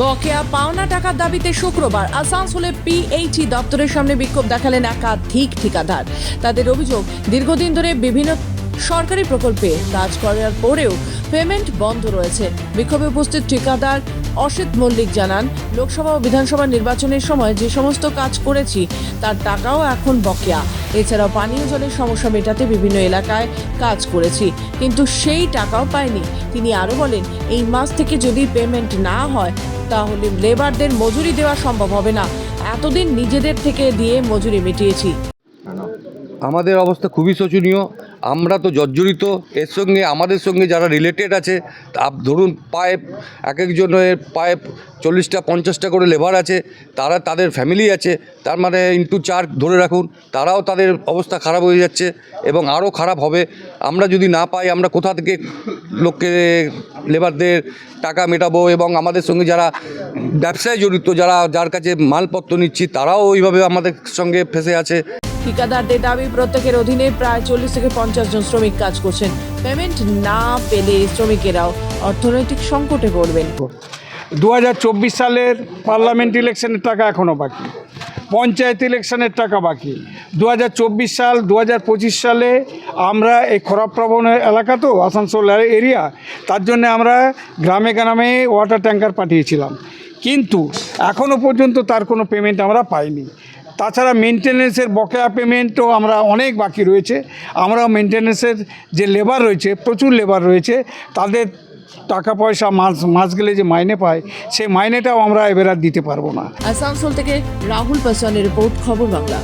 বকেয়া পাওনা টাকার দাবিতে শুক্রবার আসানসোলে পিএইচই দপ্তরের সামনে বিক্ষোভ দেখালেন একাধিক ঠিকাদার। তাদের অভিযোগ, দীর্ঘদিন ধরে বিভিন্ন সরকারি প্রকল্পে কাজ করার পরেও পেমেন্ট বন্ধ রয়েছে। বিক্ষোভে উপস্থিত ঠিকাদার অসিত মল্লিক জানান, লোকসভা ও বিধানসভা নির্বাচনের সময় যে সমস্ত কাজ করেছি, তার টাকাও এখন বকেয়া। এছাড়াও পানীয় জলের সমস্যা মেটাতে বিভিন্ন এলাকায় কাজ করেছি, কিন্তু সেই টাকাও পায়নি তিনি আরও বলেন, এই মাস থেকে যদি পেমেন্ট না হয় তাহলে লেবারদের মজুরি দেওয়া সম্ভব হবে না। এতদিন নিজেদের থেকে দিয়ে মজুরি মিটিয়েছি। আমাদের অবস্থা খুবই শোচনীয়। আমরা তো জর্জরিত। এর সঙ্গে আমাদের সঙ্গে যারা রিলেটেড আছে ধরুন পাইপ এক একজনের পাইপ চল্লিশটা, পঞ্চাশটা করে লেবার আছে, তারা তাদের ফ্যামিলি আছে, তার মানে ইন্টু চার ধরে রাখুন, তারাও তাদের অবস্থা খারাপ হয়ে যাচ্ছে এবং আরও খারাপ হবে। আমরা যদি না পাই, আমরা কোথা থেকে লোককে লেবারদের টাকা মেটাবো এবং আমাদের সঙ্গে যারা ব্যবসায় জড়িত যারা যার কাছে মালপত্র নিচ্ছি তারাও ওইভাবে আমাদের সঙ্গে ফেসে আছে। ঠিকাদারদের দাবি প্রত্যেকের অধীনে প্রায় চল্লিশ থেকে পঞ্চাশ জন শ্রমিক কাজ করছেন। পেমেন্ট না পেলে শ্রমিকেরাও অর্থনৈতিক সংকটে পড়বেন। দু হাজার চব্বিশ সালের পার্লামেন্ট ইলেকশনের টাকা এখনও বাকি। পঞ্চায়েত ইলেকশনের টাকা বাকি। দু হাজার চব্বিশ সাল দু হাজার পঁচিশ সালে আমরা এই খরাপ্রবণ এলাকা তো, আসানসোল এরিয়া তার জন্য আমরা গ্রামে গ্রামে ওয়াটার ট্যাঙ্কার পাঠিয়েছিলাম। কিন্তু এখনও পর্যন্ত তার কোনো পেমেন্ট আমরা পাইনি। তাছাড়া মেনটেন্যান্সের বকেয়া পেমেন্টও আমরা অনেক বাকি রয়েছে। আমরা মেনটেন্যান্সের যে লেবার রয়েছে, প্রচুর লেবার রয়েছে, তাদের টাকা পয়সা মাস মাস গেলে যে মাইনে পায়, সেই মাইনেটাও আমরা এবার দিতে পারব না। আসানসোল থেকে রাহুল পাসওয়ানের রিপোর্ট, খবর বাংলা।